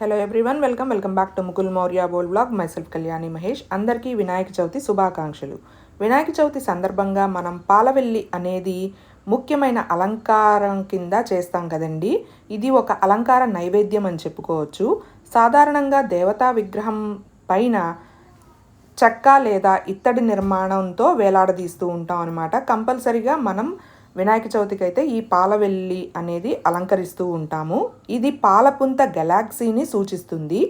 Hello everyone welcome welcome back to Mukul Maurya Bol blog myself Kalyani Mahesh అందరికీ వినాయక చవితి శుభాకాంక్షలు. వినాయక చవితి సందర్భంగా మనం పాలవెల్లి అనేది ముఖ్యమైన అలంకారం కింద చేస్తాం కదండి. ఇది ఒక అలంకార నైవేద్యం అని చెప్పుకోవచ్చు. సాధారణంగా దేవతా విగ్రహం పైన చెక్క లేదా ఇత్తడి నిర్మాణంతో వేలాడదీస్తూ ఉంటాం అనమాట కంపల్సరిగా మనం వినాయక చవితికి అయితే ఈ పాలవెల్లి అనేది అలంకరిస్తూ ఉంటాము. ఇది పాలపుంత గెలాక్సీని సూచిస్తుంది.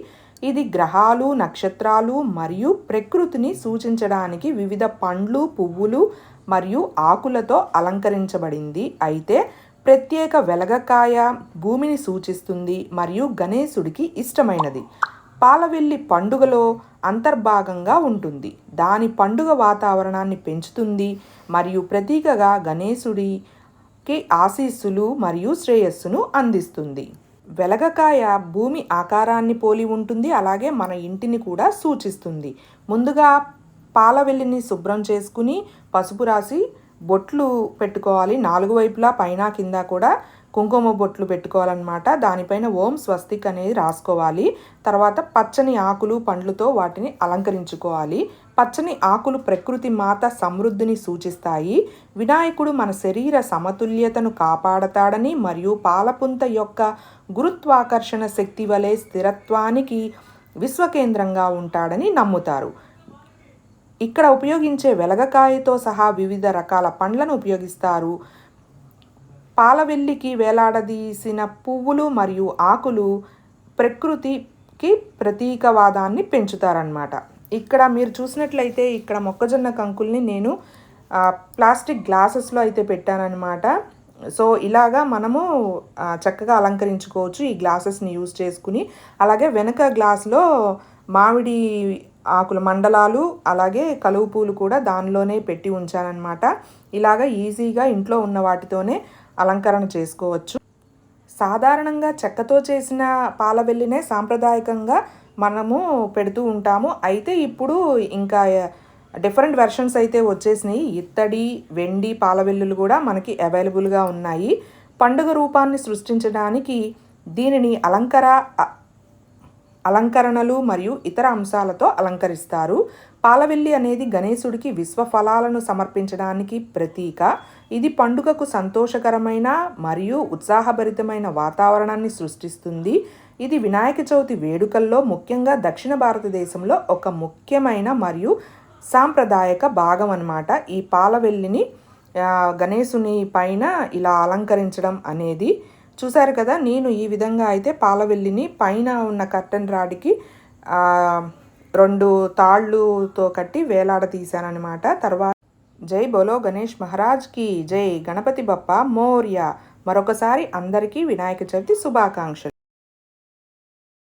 ఇది గ్రహాలు నక్షత్రాలు మరియు ప్రకృతిని సూచించడానికి వివిధ పండ్లు పువ్వులు మరియు ఆకులతో అలంకరించబడింది. అయితే ప్రత్యేక వెలగకాయ భూమిని సూచిస్తుంది మరియు గణేశుడికి ఇష్టమైనది. పాలవెల్లి పండుగలో అంతర్భాగంగా ఉంటుంది. దాని పండుగ వాతావరణాన్ని పెంచుతుంది మరియు ప్రతీకగా గణేశుడికి ఆశీస్సులు మరియు శ్రేయస్సును అందిస్తుంది. వెలగకాయ భూమి ఆకారాన్ని పోలి ఉంటుంది. అలాగే మన ఇంటిని కూడా సూచిస్తుంది. ముందుగా పాలవెల్లిని శుభ్రం చేసుకుని పసుపు రాసి బొట్లు పెట్టుకోవాలి. నాలుగు వైపులా పైన కింద కూడా కుంకుమ బొట్లు పెట్టుకోవాలన్నమాట. దానిపైన ఓం స్వస్తిక్ అనేది రాసుకోవాలి. తర్వాత పచ్చని ఆకులు పండ్లతో వాటిని అలంకరించుకోవాలి. పచ్చని ఆకులు ప్రకృతి మాత సమృద్ధిని సూచిస్తాయి. వినాయకుడు మన శరీర సమతుల్యతను కాపాడతాడని మరియు పాలపుంత యొక్క గురుత్వాకర్షణ శక్తి వలె స్థిరత్వానికి విశ్వకేంద్రంగా ఉంటాడని నమ్ముతారు. ఇక్కడ ఉపయోగించే వెలగకాయతో సహా వివిధ రకాల పండ్లను ఉపయోగిస్తారు. పాలవెల్లికి వేలాడదీసిన పువ్వులు మరియు ఆకులు ప్రకృతికి ప్రతీకవాదాన్ని పెంచుతారనమాట ఇక్కడ మీరు చూసినట్లయితే ఇక్కడ మొక్కజొన్న కంకుల్ని నేను ప్లాస్టిక్ గ్లాసెస్లో అయితే పెట్టానన్నమాట. సో ఇలాగా మనము చక్కగా అలంకరించుకోవచ్చు ఈ గ్లాసెస్ని యూజ్ చేసుకుని. అలాగే వెనక గ్లాస్లో మామిడి ఆకుల మండలాలు అలాగే కలువు పూలు కూడా దానిలోనే పెట్టి ఉంచానన్నమాట ఇలాగ ఈజీగా ఇంట్లో ఉన్న వాటితోనే అలంకరణ చేసుకోవచ్చు. సాధారణంగా చెక్కతో చేసిన పాలవెల్లినే సాంప్రదాయకంగా మనము పెడుతూ ఉంటాము. అయితే ఇప్పుడు ఇంకా డిఫరెంట్ వెర్షన్స్ అయితే వచ్చేసినాయి. ఇత్తడి వెండి పాలవెల్లులు కూడా మనకి అవైలబుల్గా ఉన్నాయి. పండుగ రూపాన్ని సృష్టించడానికి దీనిని అలంకర అలంకరణలు మరియు ఇతర అంశాలతో అలంకరిస్తారు. పాలవెల్లి అనేది గణేశుడికి విశ్వ ఫలాలను సమర్పించడానికి ప్రతీక. ఇది పండుగకు సంతోషకరమైన మరియు ఉత్సాహభరితమైన వాతావరణాన్ని సృష్టిస్తుంది. ఇది వినాయక చవితి వేడుకల్లో ముఖ్యంగా దక్షిణ భారతదేశంలో ఒక ముఖ్యమైన మరియు సాంప్రదాయక భాగం అనమాట ఈ పాలవెల్లిని గణేశుని పైన ఇలా అలంకరించడం అనేది చూసారు కదా నేను ఈ విధంగా అయితే పాలవెల్లిని పైన ఉన్న కర్టన్ రాడికి రెండు తాళ్ళుతో కట్టి వేలాడ తీశానమాట తర్వాత జై బోలో గణేష్ మహారాజ్కి జై గణపతి బప్ప మోర్య మరొకసారి అందరికీ వినాయక చవితి శుభాకాంక్షలు.